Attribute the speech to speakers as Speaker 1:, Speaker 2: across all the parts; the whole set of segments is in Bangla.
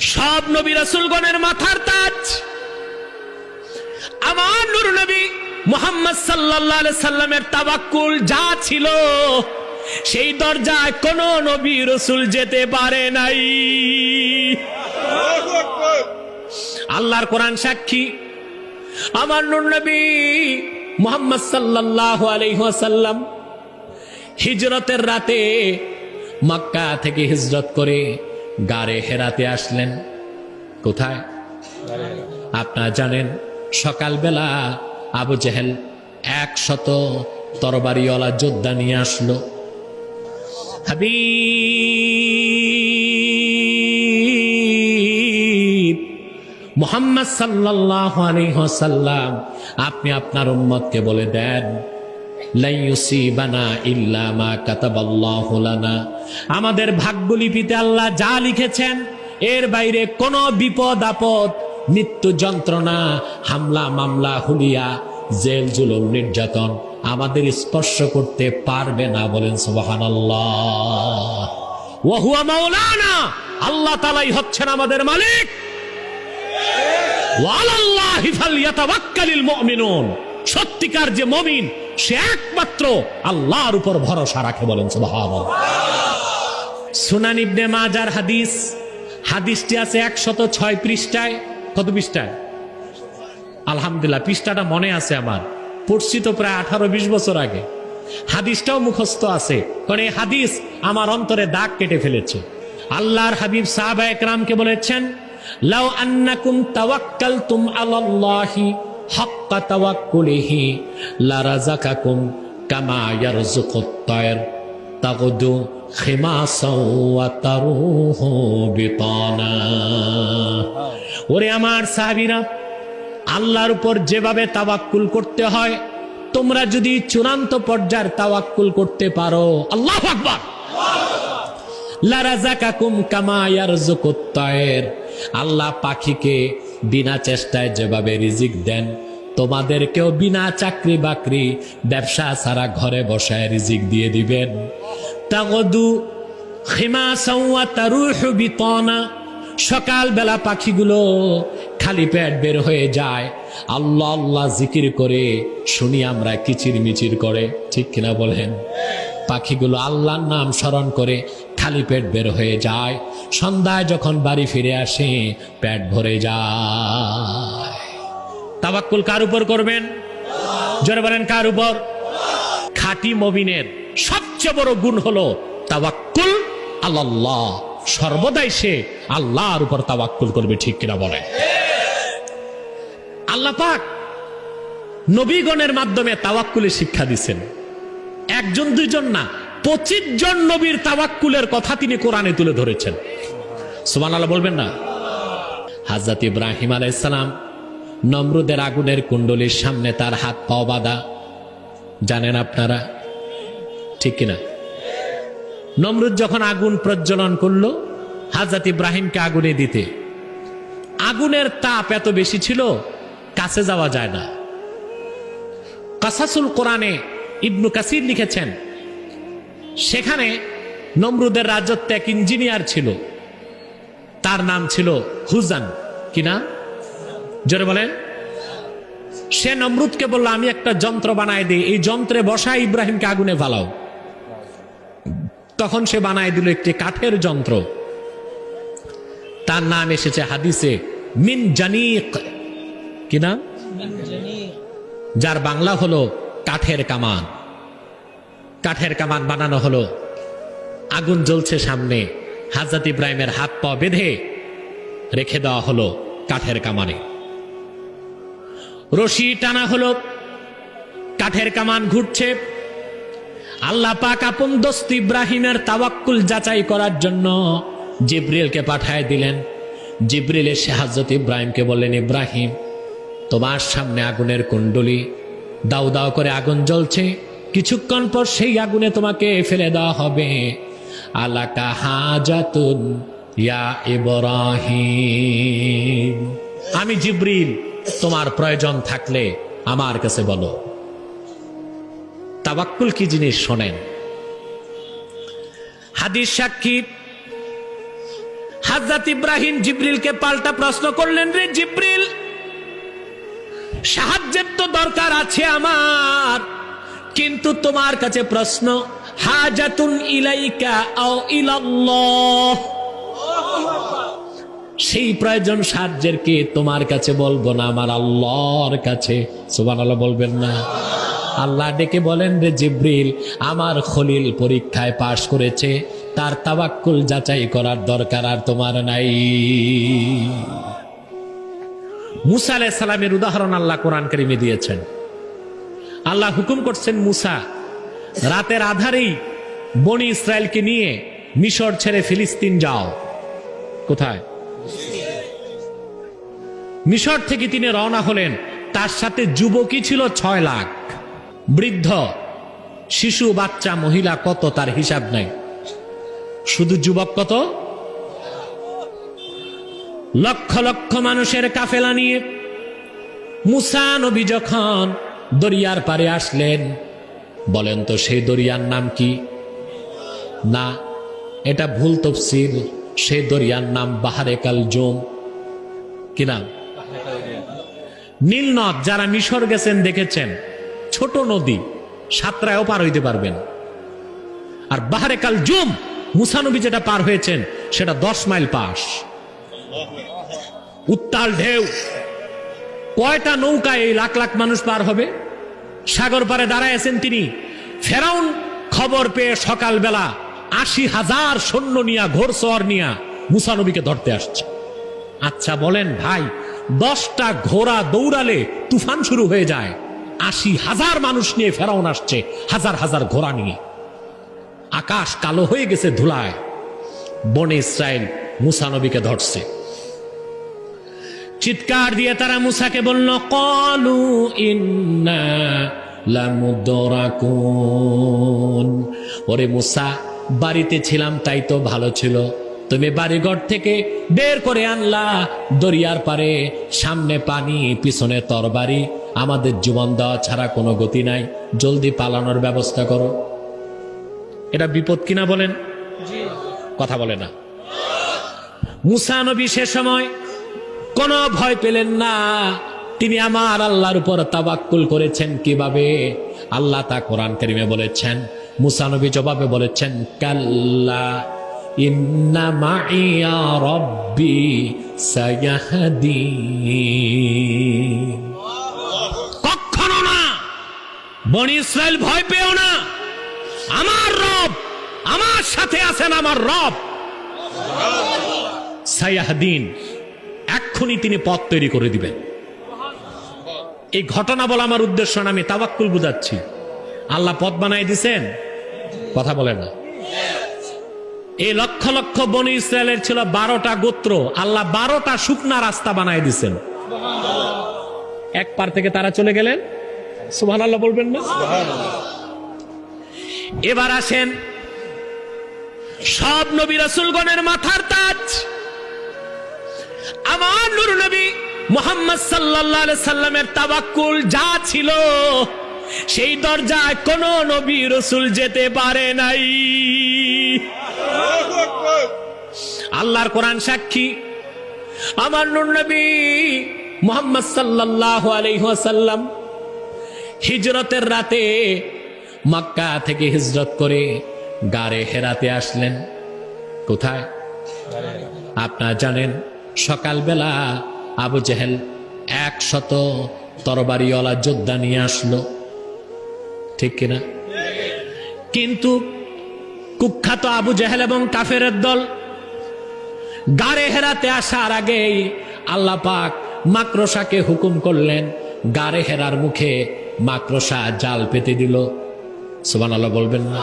Speaker 1: সব নবী রাসূলগণের মাথার তাজ। আমার নূর নবী মোহাম্মদ আলাইহি সাল্লামের তাওয়াক্কুল যা ছিল সেই দরজায় কোন নবী রসুল যেতে পারে নাই। আল্লাহর কোরআন সাক্ষী। আমার নূর নবী মোহাম্মদ সাল্লাল্লাহু আলাইহি ওয়াসাল্লাম হিজরতের রাতে মক্কা থেকে হিজরত করে গারে হেরাতে আসলেন। কোথায়? আপনারা জানেন, সকালবেলা আবু জেহেল একশত তরবারিওয়ালা যোদ্ধা নিয়ে আসলো। হাবিব, মোহাম্মদ সাল্লাল্লাহু আলাইহি ওয়াসাল্লাম, আপনি আপনার উম্মতকে বলে দেন লাই ইউসিবানা ইল্লা মা কাতাবাল্লাহু লানা। আমাদের ভাগ্যলিপিতে আল্লাহ যা লিখেছেন, এর বাইরে কোনো বিপদ আপদ, মৃত্যু যন্ত্রণা, হামলা, মামলা, হুলিয়া, জেল, জুলুম, নির্যাতন আমাদের স্পর্শ করতে পারবে না বলেন সুবহানাল্লাহ। ওয়াহুয়া আল্লাহ তালাই হচ্ছেন আমাদের মালিক। সত্যিকার যে মমিন, সে একমাত্র আল্লাহর উপর ভরসা রাখে বলেন সুবহানাল্লাহ। সুনান ইবনে মাজার হাদিস। হাদিসটি আছে একশত ছয় পৃষ্ঠায়। কত পৃষ্ঠায়? আলহামদুলিল্লাহ, পৃষ্ঠাটা মনে আছে আমার। পড়ছি তো প্রায় আঠারো বিশ বছর আগে। হাদিসটাও মুখস্থ আছে। কারণ এই হাদিস আমার অন্তরে দাগ কেটে ফেলেছে। আল্লাহর হাবিব সাহাবা একরামকে বলেছেন, লাউ আন্নাকুম তাওয়াক্কালতুম আলাল্লাহি হাক্কা তাওয়াক্কুলিহি লারাযাকাকুম কামা ইয়ারযুকুত তায়র, তাগদু ওরে আমার সাহাবীরা, আল্লাহর উপর যেভাবে তাওয়াক্কুল করতে হয়, তোমরা যদি চূড়ান্ত পর্যায়ের তাওয়াক্কুল করতে পারো, আল্লাহ আকবার। আল্লাহ পাখিকে বিনা চেষ্টায় যেভাবে রিজিক দেন, তোমাদেরকেও বিনা চাকরি বাকরি ব্যবসা ছাড়া ঘরে বসায় রিজিক দিয়ে দিবেন। তাগদু তারুহু বিতানা। সকালবেলা পাখিগুলো খালি পেট বের হয়ে যায়। আল্লাহ আল্লাহ জিকির করে শুনি আমরা কিচির মিচির করে। ঠিক কিনা বলেন? পাখিগুলো আল্লাহর নাম স্মরণ করে খালি পেট বের হয়ে যায়। সন্ধ্যায় যখন বাড়ি ফিরে আসে, পেট ভরে যায়। তাবাক্কুল কার উপর করবেন? জোরে বলেন কার উপর? খাঁটি মবিনের। সবচেয়ে বড় গুণ হলো তাওয়াক্কুল আল্লাহ সর্বদাই সে আল্লাহর উপর তাওয়াক্কুল করবে, ঠিক কিনা বলে? আল্লাহ পাক নবীগণের মাধ্যমে তাওয়াক্কুলের শিক্ষা দিচ্ছেন একজন, দুইজন না, পঁচিশ জন নবীর তাওয়াক্কুলের কথা তিনি কোরআনে তুলে ধরেছেন। সুমান আল্লাহ বলবেন না? হাজরত ইব্রাহিম আলাইসালাম নমরুদের আগুনের কুণ্ডলীর সামনে তার হাত পাও বাঁধা। জানেন আপনারা ঠিক কিনা? নমরুদ যখন আগুন প্রজ্বলন করল, হাজরত ইব্রাহিমকে আগুনে দিতে। আগুনের তাপ এত বেশি ছিল, কাছে যাওয়া যায় না। কাসাসুল কোরআনে ইবনু কাসির লিখেছেন, সেখানে নমরুদের রাজত্বে এক ইঞ্জিনিয়ার ছিল। তার নাম ছিল হুজান। কিনা জোরে বলেন। সে নমরুদকে বলল, আমি একটা যন্ত্র বানায় দিই। এই যন্ত্রে বসায় ইব্রাহিমকে আগুনে ফালাও। তখন সে বানায় দিল একটি কাঠের যন্ত্র। তার নাম এসেছে হাদিসে মিন জানিক। কি নাম? যার বাংলা হলো কাঠের কামান। কাঠের কামান বানানো হলো। আগুন জ্বলছে সামনে। হাজরত ইব্রাহিমের হাত পা বেঁধে রেখে দেওয়া হলো কাঠের কামানে। রশি টানা হলো। কাঠের কামান ঘুরছে। আল্লাহ পাক আপন দোস্ত ইব্রাহিমের তাওয়াক্কুল যাচাই করার জন্য জিব্রিলকে পাঠায় দিলেন। জিব্রিল এসে হাজরত ইব্রাহিমকে বললেন, ইব্রাহিম, তোমার সামনে আগুনের কুণ্ডলি। দাউ দাউ করে আগুন জ্বলছে। কিছুক্ষণ পর সেই আগুনে তোমাকে ফেলে দেওয়া হবে। আলাকা হাজাতুন ইয়া ইব্রাহিম। আমি জিব্রিল, তোমার প্রয়োজন থাকলে আমার কাছে বলো। তাবাক্কুল কি জিনিস শোনেন? হাদিস সাক্ষী। হাজরত ইব্রাহিম জিব্রিলকে পাল্টা প্রশ্ন করলেন, রে জিব্রিল, সাহায্যের তো দরকার আছে আমার, কিন্তু তোমার কাছে প্রশ্ন, হাজাতুন ইলাইকা আও ইলাল্লাহ। সেই প্রয়োজন সাহায্যের কে তোমার কাছে বলব না, আমার আল্লাহর কাছে? সুবহানাল্লাহ বলবেন না। আল্লাহ ডেকে বলেন, রে জিব্রিল, আমার খলিল পরীক্ষায় পাশ করেছে। তার তাবাক্কুল যাচাই করার দরকার আর তোমার নাই। মুসা আলাইহিস সালামের উদাহরণ আল্লাহ কোরআন কারিমে দিয়েছেন। আল্লাহ হুকুম করছেন, মুসা, রাতের আধারেই বনি ইসরায়েলকে নিয়ে মিশর ছেড়ে ফিলিস্তিন যাও। কোথায়? মিশর থেকে তিনি রওনা হলেন। তার সাথে যুবকই ছিল ছয় লাখ। বৃদ্ধ, শিশু, বাচ্চা, মহিলা কত তার হিসাব নাই। শুধু যুবক কত? লক্ষ লক্ষ মানুষের কাফেলা নিয়ে মুসা নবী যখন দরিয়ার পারে আসলেন, বলেন তো সেই দরিয়ার নাম কি? না, এটা ভুল তফসিল সেই দরিয়ার নাম বাহারে কাল জোম। কি নাম? নীল নদ যারা মিশর গেছেন দেখেছেন। ছোট নদী, সাতরায়ও পার হইতে পারবেন। আর বাহারে কাল জুম মুসানবী যেটা পার হয়েছেন, সেটা দশ মাইল পাশ। উত্তাল ঢেউ। কয়টা নৌকা এই লাখ লাখ মানুষ পার হবে? সাগর পারে দাঁড়ায় আছেন তিনি। ফেরাউন খবর পেয়ে সকালবেলা আশি হাজার সৈন্য নিয়া ঘোরসওয়ার নিয়া মুসানবীকে ধরতে আসছে। আচ্ছা বলেন ভাই, দশটা ঘোড়া দৌড়ালে তুফান শুরু হয়ে যায়। আশি হাজার মানুষ নিয়ে ফেরাউন আসছে, হাজার হাজার ঘোড়া নিয়ে। আকাশ কালো হয়ে গেছে ধুলায়, বনে ইসরায়েল মুসানবীকে ধরছে। চিৎকার দিয়ে তারা মুসাকে বলল, কলু ইন্না ওরে মুসা, বাড়িতে ছিলাম, তাই তো ভালো ছিল। তুমি বাড়িঘর থেকে বের করে আনলা, দরিয়ার পারে সামনে পানি, পিছনে তরবারি। আমাদের জীবন দেওয়া ছাড়া কোনো গতি নাই। জলদি পালানোর ব্যবস্থা করো। এটা বিপদ কিনা বলেন? কথা বলে না। মুসা নবী সে সময় কোনো ভয় পেলেন না। তিনি আমার আল্লাহর উপর তাবাক্কুল করেছেন কীভাবে? আল্লাহ তা কোরআন কারিমে বলেছেন। মুসানবী জবাবে বলেছেন, কাল্লা ইন্না রব্বি সায়াহদি বনি ইসরায়েল ভয় পেও না। আমার রব আমার সাথে আছেন, আমার রব। সায়াহদিন এক্ষুনি তিনি পথ তৈরি করে দিবেন। এই ঘটনা বলা আমার উদ্দেশ্য না, আমি তাবাক্কুল বুঝাচ্ছি। আল্লাহ পথ বানাই দিছেন, কথা বলে না। এই লক্ষ লক্ষ বনি ইসরায়েলের ছিল বারোটা গোত্র, আল্লাহ বারোটা শুকনা রাস্তা বানাই দিছেন। এক পার থেকে তারা চলে গেলেন। সুহান বলবেন না? এবার আসেন সব নবী রাসুলগণের মাথার তাজ। আমার নুর নবী মোহাম্মদ আলাইহি সাল্লামের তাবাক্কুল যা ছিল, সেই দরজায় কোন নবী রসুল যেতে পারে নাই। আল্লাহর কোরআন সাক্ষী। আমার নুর নবী মোহাম্মদ সাল্লাল্লাহু আলাইহি ওয়াসাল্লাম হিজরতের রাতে মক্কা থেকে হিজরত করে গারে হেরাতে আসলেন। কোথায়? আপনারা জানেন, সকালবেলা আবু জেহেল একশত তরবারিওয়ালা যোদ্ধা নিয়ে আসলো। ঠিক কিনা? কিন্তু কুখ্যাত আবু জেহেল এবং কাফেরের দল গাড়ে হেরাতে আসার আগেই আল্লাহ পাক মাকড়সাকে হুকুম করলেন গাড়ে হেরার মুখে মাকড়সা জাল পেতে দিল। সুবান আল্লাহ বলবেন না।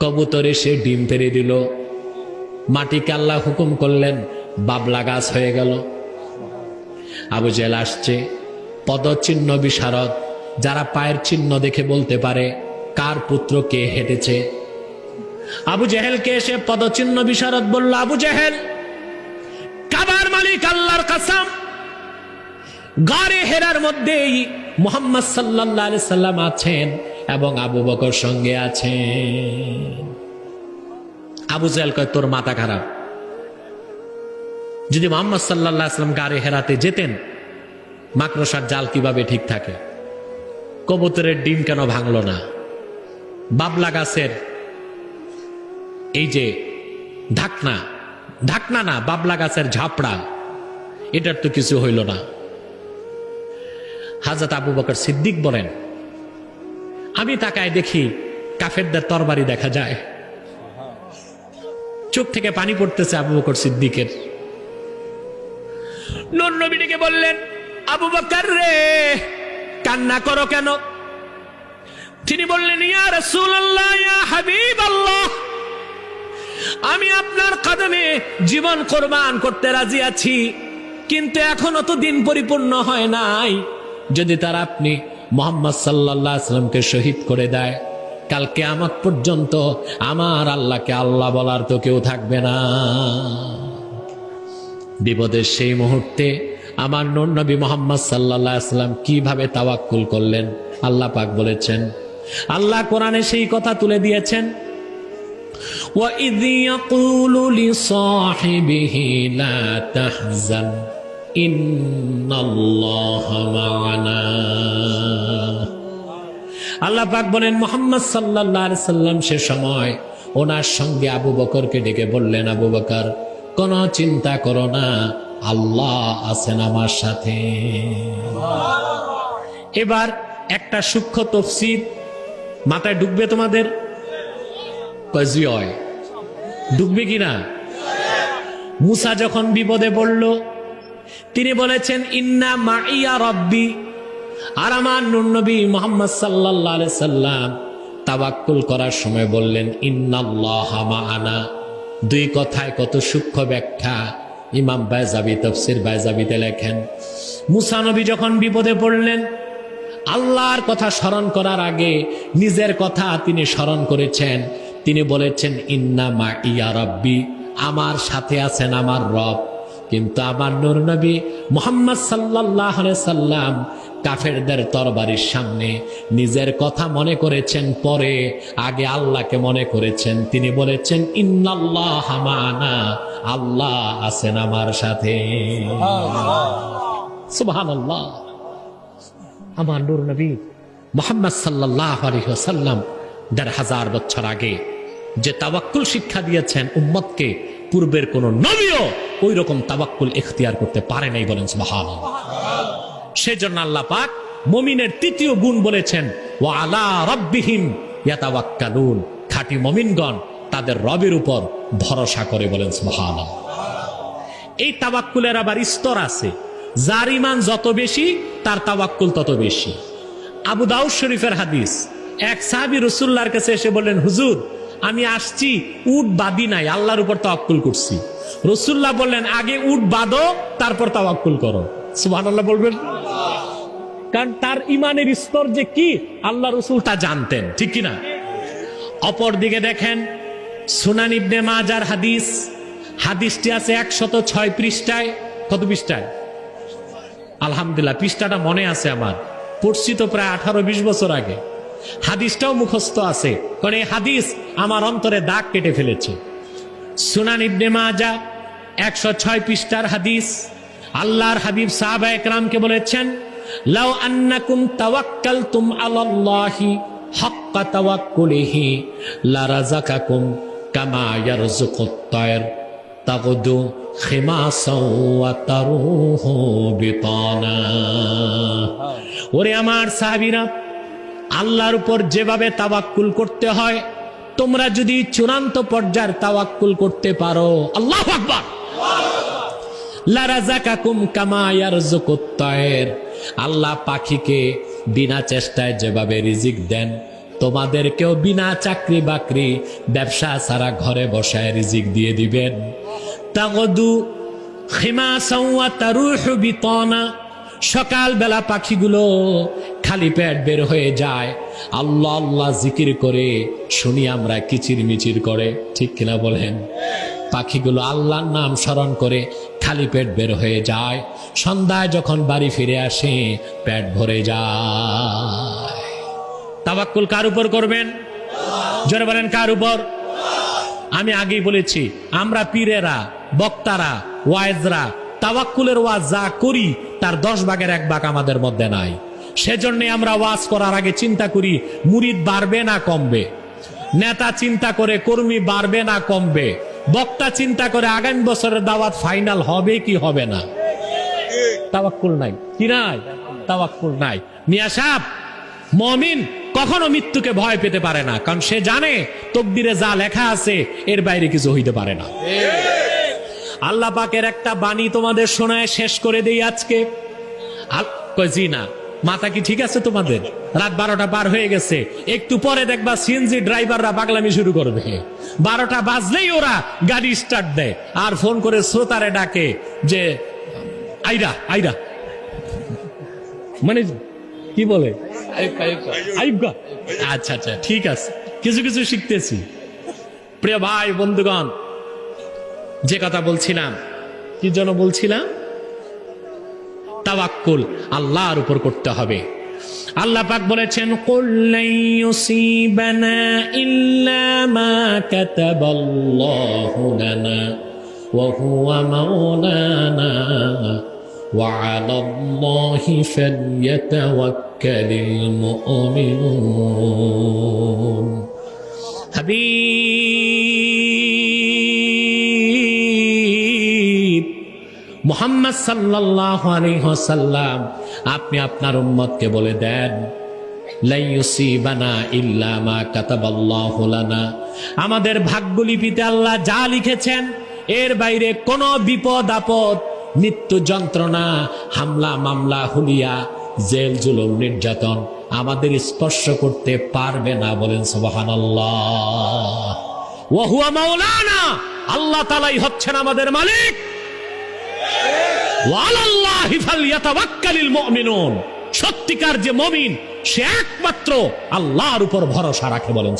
Speaker 1: কবুতরে সে ডিম পেরে দিল। মাটিকে আল্লাহ হুকুম করলেন, বাবলা গাছ হয়ে গেল। আবু জেল আসছে। পদচিহ্ন বিশারদ, যারা পায়ের চিহ্ন দেখে বলতে পারে, কার পুত্র কে হেঁটেছে। আবু জেহেলকে এসে পদচিহ্ন বিশারদ বলল, আবু জেহেল, কাবার মালিক আল্লাহর কাসাম। গাড়ে হেরার মধ্যেই মোহাম্মদ সাল্লাহ সাল্লাম আছেন এবং আবু বকর সঙ্গে আছেন। আবু জেহেল কয়, তোর মাথা খারাপ। যদি মোহাম্মদ সাল্লাহ আসলাম গাড়ি হেরাতে যেতেন, মাকড়সার জাল কীভাবে ঠিক থাকে? কবুতরের ডিম কেন ভাঙল না? বাবলা গাছের এই যে ঢাকনা ঢাকনা না, বাবলা গাছের ঝাপড়া, এটার তো কিছু হইল না। হাজরত আবু বকর সিদ্দিক বলেন, আমি তাকায় দেখি কাফেরদের তরবারি দেখা যায়। চোখ থেকে পানি পড়তেছে আবু বকর সিদ্দিকের। নবীকে বললেন, আবু বকর রে, কান্না করো কেন? তিনি বললেন, ইয়া রাসূলুল্লাহ, ইয়া হাবিবাল্লাহ, আমি আপনার কদমে জীবন কোরবান করতে রাজি আছি, কিন্তু এখনও তো দিন পরিপূর্ণ হয় নাই। যদি তারা আপনি মোহাম্মদ সাল্লাহ আসলামকে শহীদ করে দেয় কালকে আমার পর্যন্ত আমার আল্লাহকে আল্লাহ বলার তো কেউ থাকবে না বিপদের সেই মুহূর্তে আমার নূর নবী মোহাম্মদ সাল্লাহ আসলাম কিভাবে তাওয়াক্কুল করলেন আল্লাহ পাক বলেছেন আল্লাহ কোরআনে সেই কথা তুলে দিয়েছেন وإذ يقول لصاحبه لا تحزن إن الله معنا আল্লাহ পাক বলেন, মোহাম্মদ সাল্লাহ সাল্লাম সে সময় ওনার সঙ্গে আবু বকরকে ডেকে বললেন, আবু বকর, কোনো চিন্তা করো না, আল্লাহ আছেন আমার সাথে। এবার একটা সূক্ষ্ম তফসির মাথায় ঢুকবে তোমাদের? ডুববে কিনা? মুসা যখন বিপদে পড়ল তিনি বলেছেন, ইন্না মাইয়া রব্বি। আর আমার নুনবী মোহাম্মদ সাল্লাহ সাল্লাম তাবাক্কুল করার সময় বললেন, ইন্নাল্লাহ মাআনা। দুই কথায় কত সূক্ষ্ম ব্যাখ্যা ইমাম বাইজাবি, তফসির বাইজাবিতে লেখেন। মুসা নবী যখন বিপদে পড়লেন, আল্লাহর কথা স্মরণ করার আগে নিজের কথা তিনি স্মরণ করেছেন। তিনি বলেছেন, ইন্না মা ইয়া রব্বি। আমার সাথে আছেন আমার রব। কিন্তু আমার নূর নবী মোহাম্মদ সাল্লাহ সাল্লাম কাফেরদের তরবারির সামনে নিজের কথা মনে করেছেন পরে আগে আল্লাহকে মনে করেছেন। তিনি বলেছেন, ইন্নাল্লাহ মানা, আল্লাহ আছেন আমার সাথে। সুবহানাল্লাহ। আমার নূর নবী মোহাম্মদ সাল্লাহ আলহিহাসাল্লাম দেড় হাজার বছর আগে যে তাবাক্কুল শিক্ষা দিয়েছেন উম্মতকে, পূর্বের কোন নবীও ওই রকম তাবাক্কুল এখতিয়ার করতে পারে নাই বলেন সেজন্য আল্লাহ পাক মমিনের তৃতীয় গুণ বলেছেন ও আলা রব্বিহিম ইয়াতাওয়াক্কালুন। খাঁটি মমিনগণ তাদের রবের উপর ভরসা করে বলেন সুবহান এই তাবাক্কুলের আবার স্তর আছে। যার ইমান যত বেশি, তার তাবাক্কুল তত বেশি। আবু দাউদ শরীফের হাদিস, এক সাহাবি রসুল্লাহর কাছে এসে বললেন, হুজুর, আমি আসছি, উট বাদি নাই, আল্লাহর উপর তাওয়াক্কুল করছি। রসুল্লাহ বললেন, আগে উট বাঁধো, তারপর তাওয়াক্কুল করো। সুবহানাল্লাহ বলবেন? কারণ তার ইমানের স্তর যে কি, আল্লাহ রসুল তা জানতেন, ঠিক কিনা? অপর দিকে দেখেন, সুনান ইবনে মাজার হাদিস, হাদিসটি আছে একশত ছয় পৃষ্ঠায়। কত পৃষ্ঠায়? আলহামদুলিল্লাহ, পৃষ্ঠাটা মনে আছে আমার। পড়ছি তো প্রায় আঠারো বিশ বছর আগে। হাদিসটাও মুখস্থ আছে। কারণ এই হাদিস আমার অন্তরে দাগ কেটে ফেলেছে। সুনান ইবনে মাজা, একশো ছয় পৃষ্ঠার হাদিস। আল্লাহর হাবিব সাহাবা একরামকে বলেছেন, লাউ আন্নাকুম তাওয়াক্কালতুম আলাল্লাহি হাক্কা তাওয়াক্কুলিহি, লারাযাকাকুম কামা ইয়ারযুকুত তায়র, তাগদু খিমাসাও ওয়া তারুহু বিতানা। ওরে আমার সাহাবীরা, আল্লাহর উপর যেভাবে তাওয়াক্কুল করতে হয় তোমরা যদি চূড়ান্ত পর্যায়ের তাওয়াক্কুল করতে পারো। আল্লাহ আকবার। লারাজাকাকুম কামা ইয়ারযুকুত তায়র। আল্লাহ পাখিকে বিনা চেষ্টায় যেভাবে রিজিক দেন, তোমাদেরকেও বিনা চাকরি বাকরি ব্যবসা ছাড়া ঘরে বসায় রিজিক দিয়ে দিবেন। তাগদু খিমা সাউয়া তারুহু বিতানা। সকালবেলা পাখিগুলো খালি পেট বের হয়ে যায়। আল্লাহ আল্লাহ জিকির করে শুনি আমরা কিচির মিচির করে। ঠিক কিনা বলেন? পাখিগুলো আল্লাহর নাম স্মরণ করে খালি পেট বের হয়ে যায়। সন্ধ্যায় যখন বাড়ি ফিরে আসে, পেট ভরে যায়। তাবাক্কুল কার উপর করবেন? জোরে বলেন, কার উপর? আমি আগেই বলেছি, আমরা পীরেরা, বক্তারা, ওয়াইজরা, তাওয়াক্কুলের ওয়াজ যা করি তার দশ ভাগের এক ভাগ আমাদের মধ্যে নাই। সেজন্য আমরা ওয়াজ করার আগে চিন্তা করি, মুরিদ বাড়বে না কমবে? নেতা চিন্তা করে, কর্মী বাড়বে না কমবে? বক্তা চিন্তা করে, আগামী বছরের দাওয়াত ফাইনাল হবে কি হবে না? তাওয়াক্কুল নাই। কি নাই? তাওয়াক্কুল নাই। মিয়া সাহেব, মমিন কখনো মৃত্যুকে ভয় পেতে পারে না, কারণ সে জানে, তকদিরে যা লেখা আছে, এর বাইরে কিছু হইতে পারে না। আল্লাহ পাকের একটা বাণী তোমাদের শোনায় শেষ করে দেই আজকে। জি না মাথা কি ঠিক আছে তোমাদের? রাত বারোটা পার হয়ে গেছে। একটু পরে দেখবা সিএনজি ড্রাইভাররা পাগলামি শুরু করবে। বারোটা বাজলেই ওরা গাড়ি স্টার্ট দেয়। আর ফোন করে শ্রোতারে ডাকে যে, আইরা আইরা। মানে কি বলে? আচ্ছা আচ্ছা ঠিক আছে। কিছু কিছু শিখতেছি। প্রিয় ভাই, বন্ধুগণ যে কথা বলছিলাম, কি জন্য বলছিলাম? তাওয়াক্কুল, আল্লাহর উপর করতে হবে। আল্লাহ পাক বলেছেন, কুল ইল্লা মা হাবিব মোহাম্মদ সাল্লাহ আপনি আপনার উম্মতকে বলে দেন আমাদের ভাগ্যলিপিতে আল্লাহ যা লিখেছেন, এর বাইরে কোন বিপদ আপদ, মৃত্যু যন্ত্রণা, হামলা মামলা, হুলিয়া, জেল, জুলুম, নির্যাতন আমাদের স্পর্শ করতে পারবে না বলেন সোবাহান আল্লাহ ওয়াহুয়া মাওলানা! আল্লাহ তালাই হচ্ছেন আমাদের মালিক। সত্যিকার যে মমিন, সে একমাত্র আল্লাহর উপর ভরসা রাখে বলেন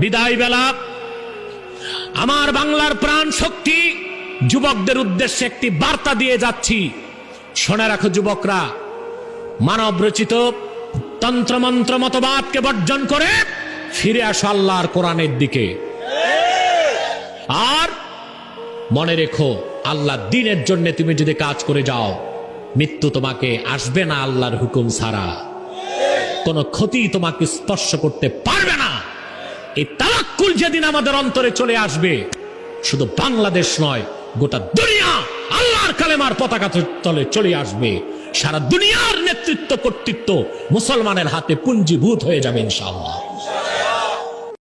Speaker 1: বিদায় বেলা, আমার বাংলার প্রাণ শক্তি যুবকদের উদ্দেশ্যে একটি বার্তা দিয়ে যাচ্ছি। শোনে রাখো যুবকরা, মানব রচিত তন্ত্রমন্ত্র মতবাদকে বর্জন করে ফিরে আসো আল্লাহর কোরআনের দিকে। আর মনে রেখো আল্লাহ দিনের জন্য তুমি যদি কাজ করে যাও, মৃত্যু তোমাকে আসবে না আল্লাহর হুকুম ছাড়া। কোন ক্ষতি তোমাকে স্পর্শ করতে পারবে না। এই তালাক্কুল যেদিন আমাদের অন্তরে চলে আসবে, শুধু বাংলাদেশ নয়, গোটা দুনিয়া আল্লাহর কালেমার পতাকা তলে চলে আসবে। সারা দুনিয়ার নেতৃত্ব কর্তৃত্ব মুসলমানের হাতে পুঞ্জীভূত হয়ে যাবে ইনশাআল্লাহ।